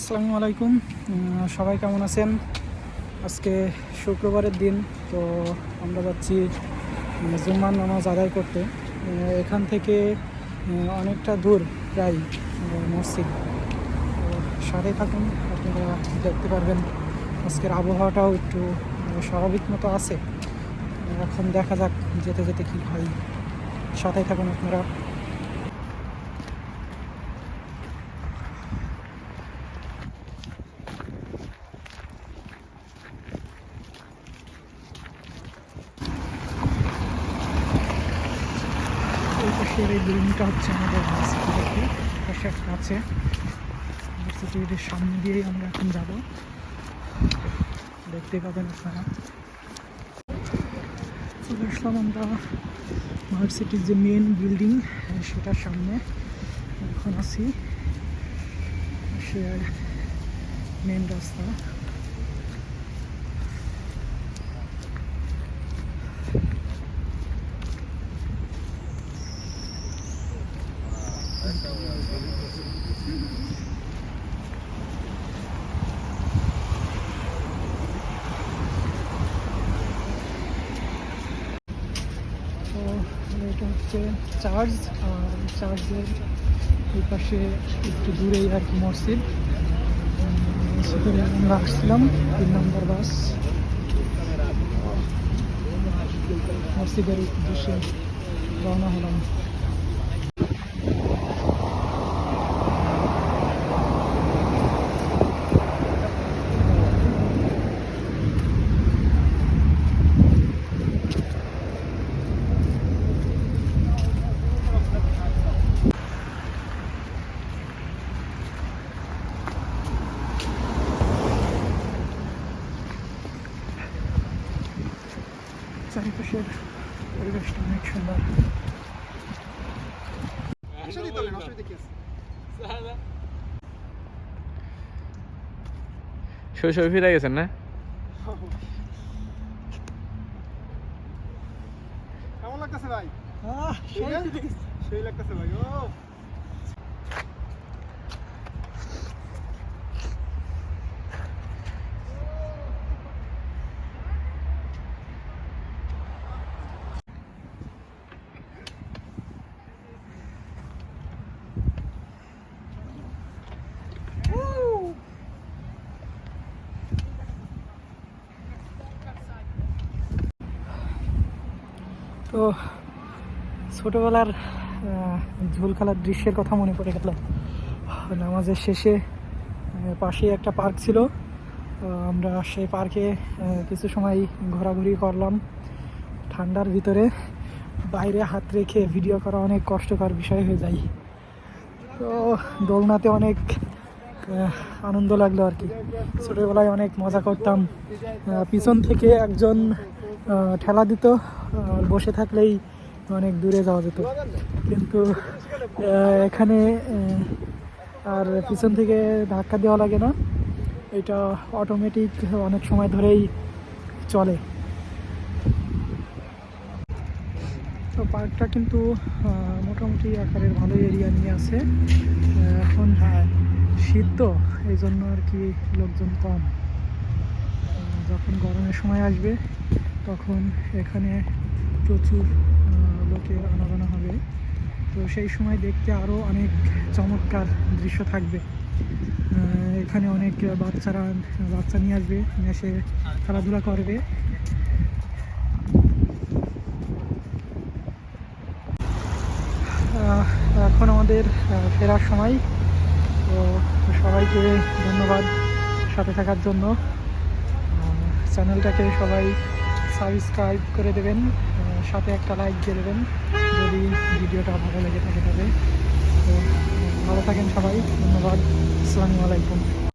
আসসালামু আলাইকুম। সবাই কেমন আছেন? আজকে শুক্রবারের দিন, তো আমরা যাচ্ছি জুম্মার নামাজ আদায় করতে। এখান থেকে অনেকটা দূর প্রায় মসজিদ। সাথে থাকুন, আপনারা দেখতে পারবেন। আজকের আবহাওয়াটাও একটু স্বাভাবিক মতো আছে। এখন দেখা যাক, যেতে যেতে কী হয়। সাথে থাকুন আপনারা। পাশের এই বিল্ডিংটা হচ্ছে আমাদের ভার্সিটি একটা আছে। ভার্সিটির সামনে দিয়েই আমরা এখন যাব। দেখতে পাবেন আপনারা। চলে আসলাম আমরা ভার্সিটির যে মেন বিল্ডিং সেটার সামনে। এখন আছি। সে মেন রাস্তা। তো এটা হচ্ছে চার্জ, আর চার্জের এই পাশে একটু দূরেই আর কি মসজিদ। সেখানে আমরা আসছিলাম, তিন নম্বর বাস। মসজিদের উদ্দেশ্যে রওনা হলাম। চারিপাশের পরিবেশটা অনেক সুন্দর শৈশবে ফিরে গেছেন না কেমন লাগতেছে ভাই সেই লাগতেছে ভাই ও তো ছোটোবেলার ঝোল খেলার দৃশ্যের কথা মনে পড়ে গেল। নামাজের শেষে পাশেই একটা পার্ক ছিল। আমরা সেই পার্কে কিছু সময় ঘোরাঘুরি করলাম। ঠান্ডার ভিতরে বাইরে হাত রেখে ভিডিও করা অনেক কষ্টকর বিষয় হয়ে যায়। তো দোলনাতে অনেক আনন্দ লাগল আর কি। ছোটোবেলায় অনেক মজা করতাম। পিছন থেকে একজন ঠেলা দিত বসে থাকলেই অনেক দূরে যাওয়া যেত। কিন্তু এখানে আর পিছন থেকে ধাক্কা দেওয়া লাগে না। এটা অটোমেটিক অনেক সময় ধরেই চলে। তো পার্কটা কিন্তু মোটামুটি আকারের ভালো এরিয়া নিয়ে আছে। এখন হ্যাঁ শীত তো এই জন্য আর কি লোকজন কম। যখন গরমের সময় আসবে, তখন এখানে প্রচুর লোকের আনাগোনা হবে। তো সেই সময় দেখতে আরও অনেক চমৎকার দৃশ্য থাকবে। এখানে অনেক বাচ্চারা, বাচ্চা নিয়ে আসবে এসে খেলাধুলা করবে। এখন আমাদের ফেরার সময়। তো সবাইকে ধন্যবাদ সাথে থাকার জন্য। চ্যানেলটাকে সবাই সাবস্ক্রাইব করে দেবেন সাথে একটা লাইক দিয়ে দেবেন, যদি ভিডিওটা ভালো লেগে থাকে তবে। তো, ভালো থাকেন সবাই, ধন্যবাদ, আসসালামু আলাইকুম।